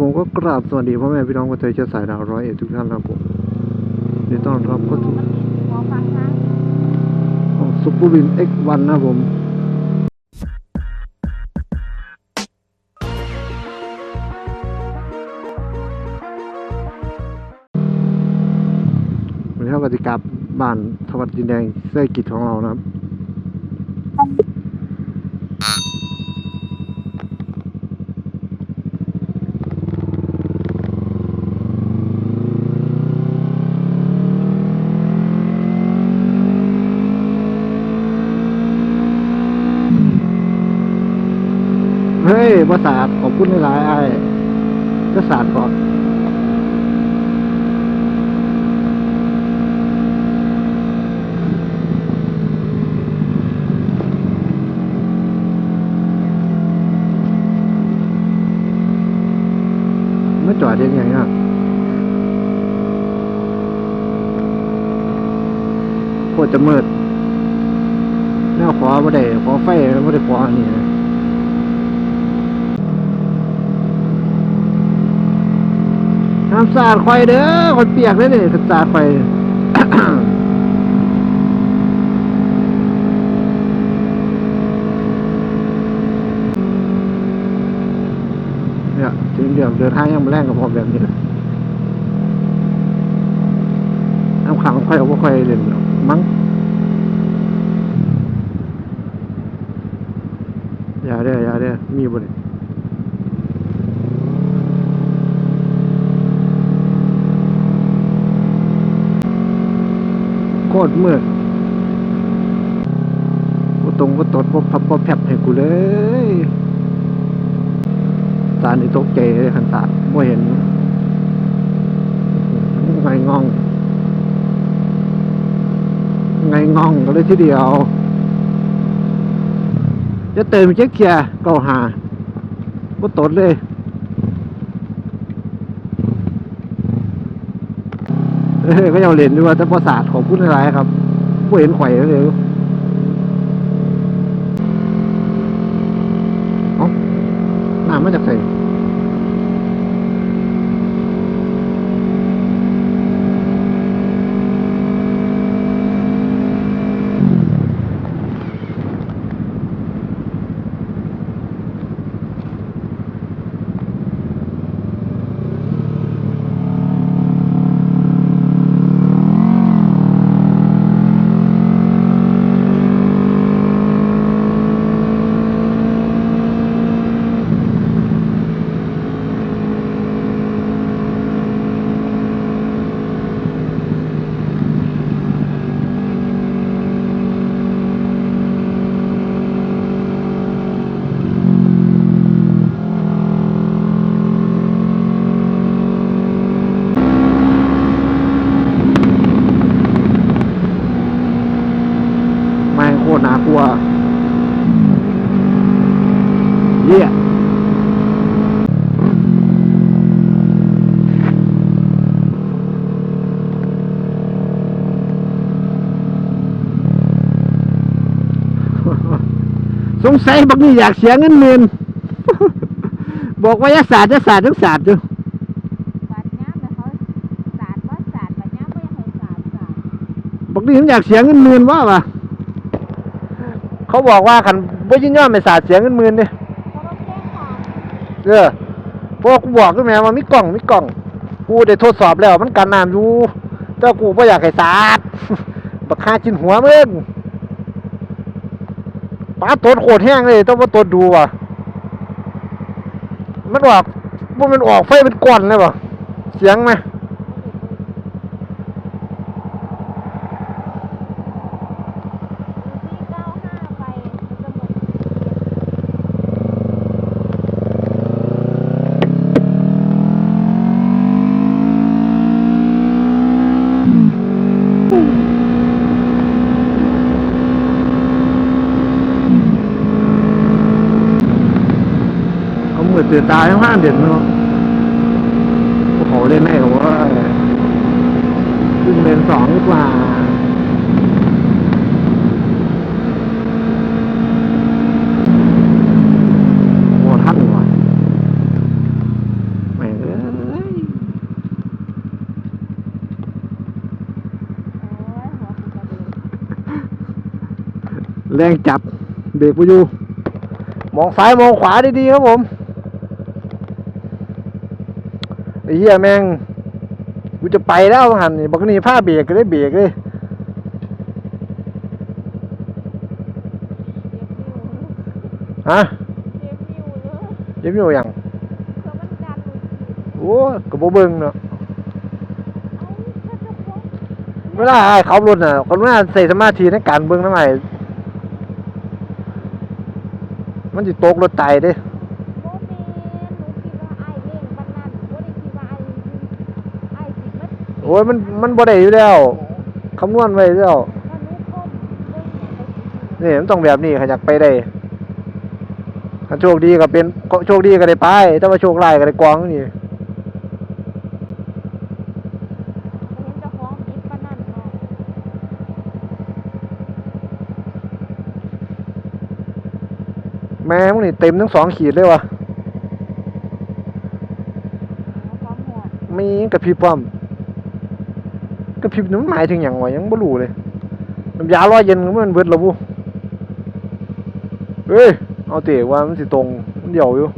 ผมก็กราบสวัสดีพ่อแม่พี่น้องคนไทยเชื้อสายดาวร้อยเอ็ดทุกท่านนะครับผมนดีต้อนรับเข้าสู่พอฟังนะของซุปเปอร์วิน X1 นะครับผมวันนี้เรากติกาบ้านทวัดดินแดงเส้กิจของเรานะครับ เฮ้ยภาษาขอบคุณหลายไอ้ภาษาทก่อนไม่จอดยังไงอะโคตรจะมืดแนวขวาไม่ได้ขอไฟไม่ได้ขวานี่นะน้ำสาดไฟเด้อคนเปียกเลยเนี่ยสาดไฟเนี่ยถึงเดือมเดินทางยังมาแรงกับพอแบบนี้เลยน้ำขังค่อยเอาบ่ค่อยเล่นมั้งอย่าเด้ออย่าเด้อมีบ่เนี่ยโคตรมืดบ่ตรงก็ตดบ่พับบ่แผบให้กูเลยสารนี่ตกใจเลยขันสาไม่เห็นไงงอง ไงงองก็เลยทีเดียว จะเติมเช็คเคียร์เก้าหาก็ตดเลย เออ ก็ยังเล่นด้วยว่าแต่ประสาทของพูดอะไรครับผู้เห็นไข่เลยเอ้าน้ำมาจากไหน แม่งโคตรน่ากลัว เยี่ยสงสัยบักนี่อยากเสียเงินหมื่นบอกว่ายาศาสตร์จะศาสตร์ทั้งศาสตร์ดูบาดย้ำแต่เขาสาดว่าสาดบาดย้ำไม่ยังเคยสาดสาดบอกนี่ผมอยากเสียเงินหมื่นว่าปะเขาบอกว่าคันบ่ยินยอมไม่ศาสตร์เสียเงินหมื่นเนี่ย เขาต้องแจ้งความ เออเพราะกูบอกด้วยแม่ว่ามีกล่องมีกล่อง กูได้ทดสอบแล้วมันกันน้ำอยู่แต่กูไม่อยากให้สาดบักคาจินหัวมึงปลาตัวโคตรแห้งเลยต้องมาตดดูว่ะมันออกว่ามันออกไฟเป็นก้อนเลยป่ะเสียงไหม ตือตาย từ ta nó hoa điện nó khổ lên này của ขึ้นเลนสองดีกว่าโอ้ท่านว่ะแม่เอ้ยแรงจับเด็กไปอยู่มองซ้ายมองขวาดีๆครับผม ไอ้เหี้ยแม่งกูจะไปแล้วหันนี่บอกนี่ผ้าเบรกก็ได้เบรกเลยเจ็บนิ้วฮะเจ็บนิ้วเลยเจ็บอยู่ยังเพราะมันดันอยู่ที่โอ้ยกระโบเบิงเนาะเอาถ้าจะฟ้องเวลาไอ้ขับรถน่ะคนว่าใส่สมาธิในการเบิ่งน้ำไอ้มันสิตกรถตายเด้ อ้ยมันมันบ่ได้อยู่แล้วคำนวณไว้แล้วถ้าหนูก้มเบิ่งหยังไปสินี่มันต้องแบบนี้ขยักไปได้ถ้าโชคดีก็เป็นโชคดีก็ได้ไปถ้าว่าโชคร้ายก็ได้กองนี่บ่เห็นเจ้าของผิดปานนั้นเนาะแม่มึงนี่เต็มทั้งสองขีดเลยวะเอาความหอดมีกระพริบพร้อม กระพริบนี่มันหมายถึงหยังวะยังบ่รู้เลยน้ำยาลอยเย็นก็มันเบิดแล้วบุเอ้ย เอาเตะว่ามันสิตรง มันเดี่ยวอยู่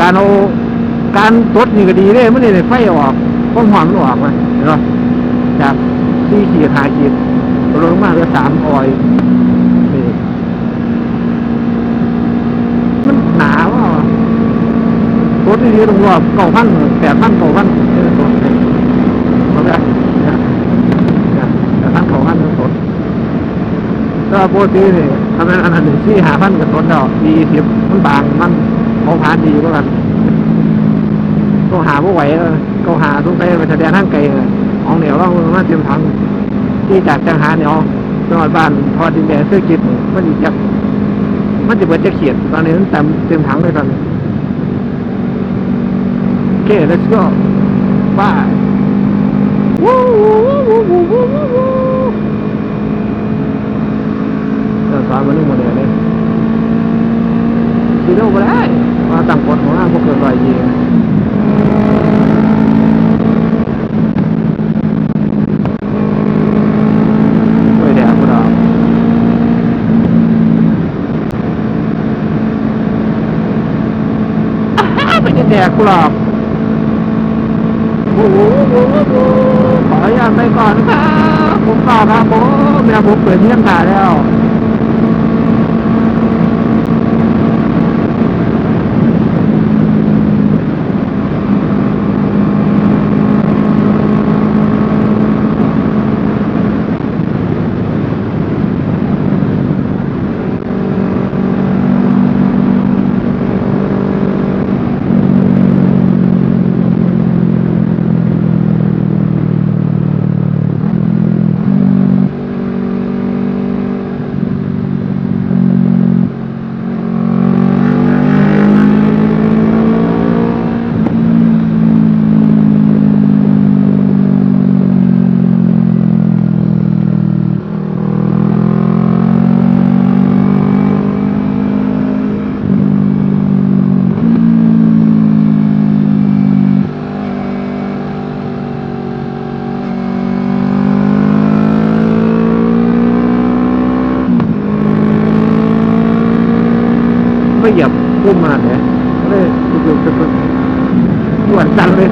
การเอาการตดนี่ก็ดีเลยมันนี่ได้ไฟออกความหอมมันออกมาเห็นปะจากสี่ขีดห้าขีดลดลงมาเหลือสามออยนี่มันหนาวอะต ดนี่ต้องรอบเก้าพันแปดพันเก้าพันเออตดเนี่ยเอาไปเนี่ยเนี่ยแปดพันเก้าพันตดก็ปกตินี่ทำไมอันนั้นหนึ่งสี่ห้าพันกับตดดอกดีสิบมันบางมันเขาหาดีกว่ากันเขาหาไม่ไหวแล้วเขาหาต้องไปไปแสดงทางไกลเลยเอาเหนียวว่ามันเตรียมถังที่จากจังหาเนี่ยจังหวัดบ้านพอดินแดงเสื้อกิจมันอีกจะมันจะเบิดจะเขียนตอนนี้มันเต็มเตรียมถังเลยตอนนี้ โอเค let's go bye วู้วู้วู้วู้วู้วู้วู้เออสอนมาเรื่งโมเดลเลยขี่เร็วไปได้มาต่างคนของห้าพวกเกินรอยยีไม่แดกกูดอกไม่ได้แดกกูหรอก ขออนุญาตไปก่อนครับผมต่อครับผมเมียผมเปิดเที่ยงถ่ายแล้ว ไม่เหยียบพุ่มมาเนี่ยเลยจุกๆจุกๆหวนจันเลย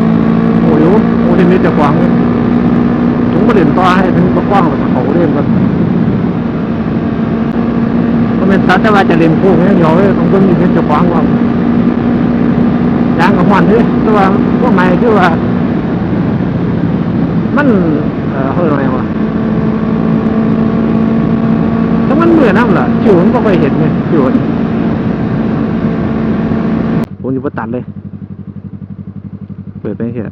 โอ้ยโอ้ยนี่จะขวางเลยถึงมาเล่นต่อให้ถึงกว้างๆเขาเล่นกันก็เป็นสัตว์แต่ว่าจะเล่นคู่เนี่ยเดี๋ยต้องเบิ่งนี่จะขวางว่าย่างกับมันด้วยแต่ว่าพวกใหม่คือว่า มันเอ่อเขาเรียกว่าไงวะถ้ามันเหมือนน้ำล่ะชิวมันก็ไปเห็นไงชิวมันผม อยู่ประตัดเลย เปิดไปแค่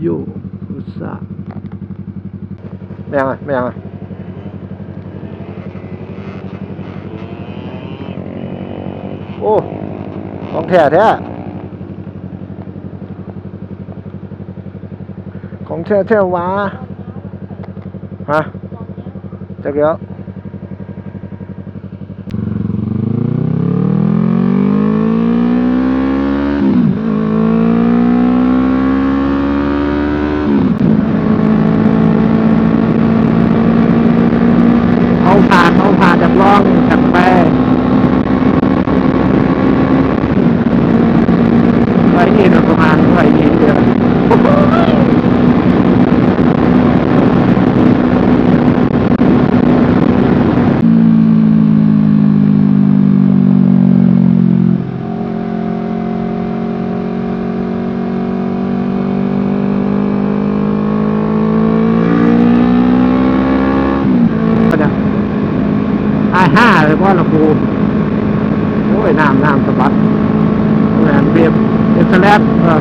โยอุตสาไม่ยังอะไม่ยังอะโอ้ ของแท้แท้ ของแท้แท้ๆวะฮะจะเดี๋ยวเอาผ่านเอาผ่านจากล่องจากแปรไว้นี่นะประมาณไว้นี่เดียวก็จะไอ้ห้าเลยว่าเราครูโอ้ยน้ำน้ำสะบัดแหวนเบียบเอ็กซ์แลบเออ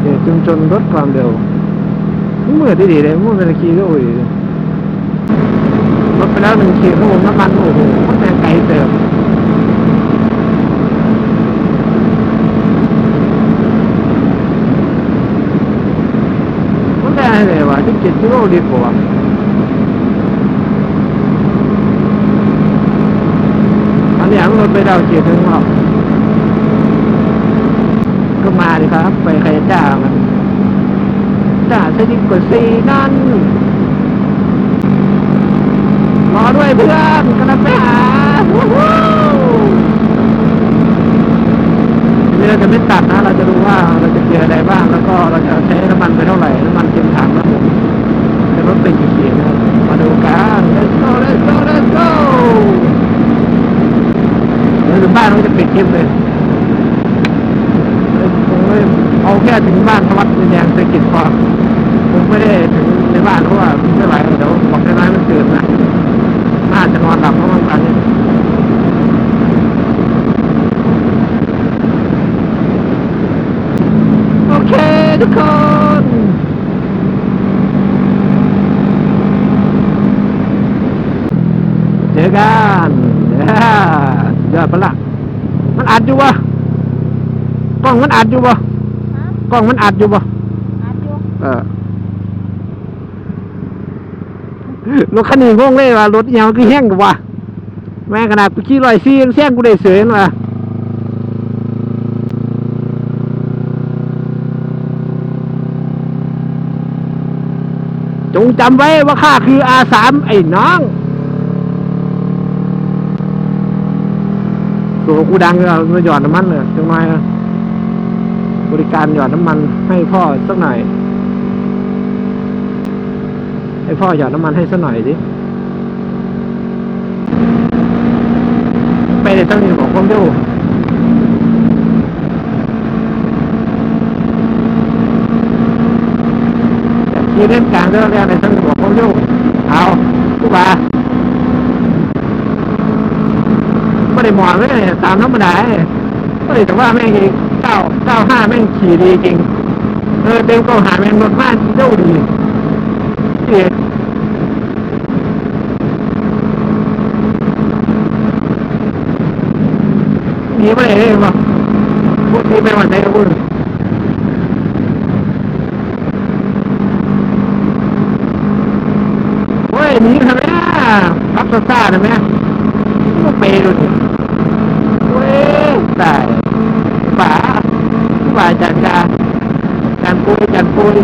เดี๋ยว จนลดความเร็วเมื่อที่ดีเลยเมื่อเป็นคีก็โอ้ยลดไปแล้วหนึ่งขีดครับผมน้ำมันโอ้โหมันแรงไกลเติมมันได้เลยว่ะที่เจ็ดกิโลดีกว่าอันนี้มันลดไปดาวเจ็ดถึงหรอกก็มาดิครับ ไปใครจ้างมัน จ้าซะยิ่งกว่าซีนั่นรอด้วยเพื่อนกำลังไปหาวู้ฮู้ทีนี้เราจะไม่ตัดนะ เราจะดูว่าเราจะเจออะไรบ้าง แล้วก็เราจะใช้น้ำมันไปเท่าไหร่ น้ำมันเต็มถังนะผมจะรถเป็นกี่เขีดนะครับมาดูกัน let's go let's go let's go เดี๋ยวถึงบ้านเราจะปิดคลิปเลยเอ้ยผมไม่เอา แค่ถึงบ้านธวัดแดงเศรษฐกิจพอผมไม่ได้ถึงในบ้านเพราะว่าไม่ไหวเดี๋ยวบอกได้ไหมมันตื่นนะน่าจะนอนหลับเพราะมันตอนนี้โอเคทุกคนเจอกันเย้สุดยอดปะละมันอัดอยู่ปะกล้องมันอัดอยู่ปะฮะ กล้องมันอัดอยู่ปะอายุเออรถคันนี้งงเลยว่ารถอิหยังคือแห้งกว่าแม่งขนาดกูขี่ลอยซียังแซงกูได้เสือนว่ะจงจำไว้ว่าข้าคืออาสามไอ้น้องตัวกูดังเลยมาหยอดน้ำมันเลยจังไงนะ บริการหยอดน้ำมันให้พ่อสักหน่อย ให้พ่อหยอดน้ำมันให้สักหน่อยดิไปในตั้งนี้ของความเร็วขี่เล่นกลางเรื่องในตั้งนี้ของความเร็วเอากูบาไม่ได้หมอนเลยตามธรรมดาเฮ้แต่ว่าแม่งเก้าเก้า ห้าแม่งขี่ดีจริง เออเต็มก็หาแม่งรถมากเร็วดีเอ๊ะหนีไปไหนเลยบ่พวกนี้ไปวันไหนกันบุญโอ้ยนี่ทำไมอะรับซ่าซาทำไมอะก็เปย์ดูโอ้ยตายป่าป่าจันจาจัน ปุยจันปุย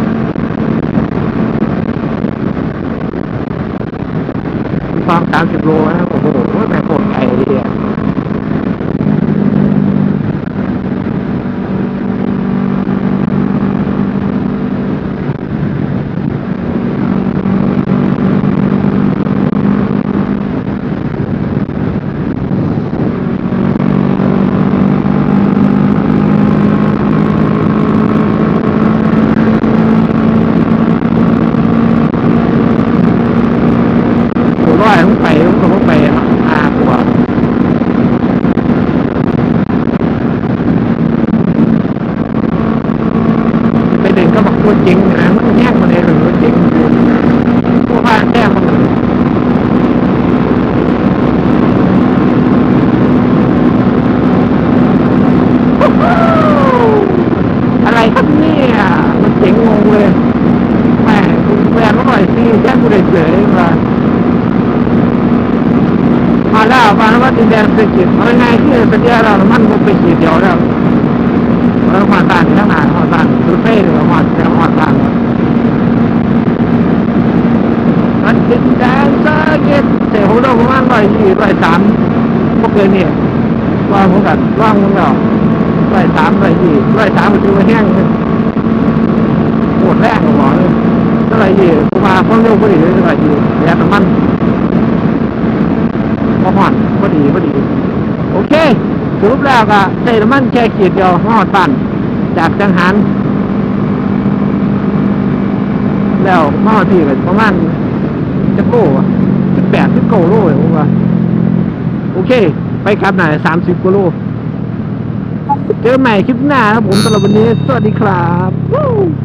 ความสามสิบโลนะครับหแม่งโคตรไกลเลยอะ ผมว่าผมไปผมก็ผมไปอะอากว่า วัดดินแดงเศรษฐกิจเอาง่ายๆคือสัญญาเรามันมันไปขีดเดียวแล้วเราหอดตานทั้งนาหอดตานรถเฟ่หรือหอดแถวหอดตานวัดดินแดงเศรษฐกิจเสียหัวเราประมาณร้อยยี่ร้อยสามพวกเกินเนี่ยว่างผมกันว่างผมแล้วร้อยสามร้อยยี่ร้อยสามมันคือว่าแห้งเลยโคตรแรงกว่าเลยเท่าไหร่ยี่ผมมาความเร็วพอดีเลยเท่าไหร่ยี่แรงน้ำมัน พอหอดพอดีพอดี โอเคสรุปแล้วก็ใส่น้ำมันแค่ขีดเดียวหอดปั่นจากจังหันแล้วหอดที่เป็นประมาณจะโก้อะสิบแปดสิบเก้าโลเลยผมว่าโอเค ไปครับหน่อยสามสิบกว่าโลเจอกันใหม่คลิปหน้าครับผมสำหรับวันนี้ สวัสดีครับ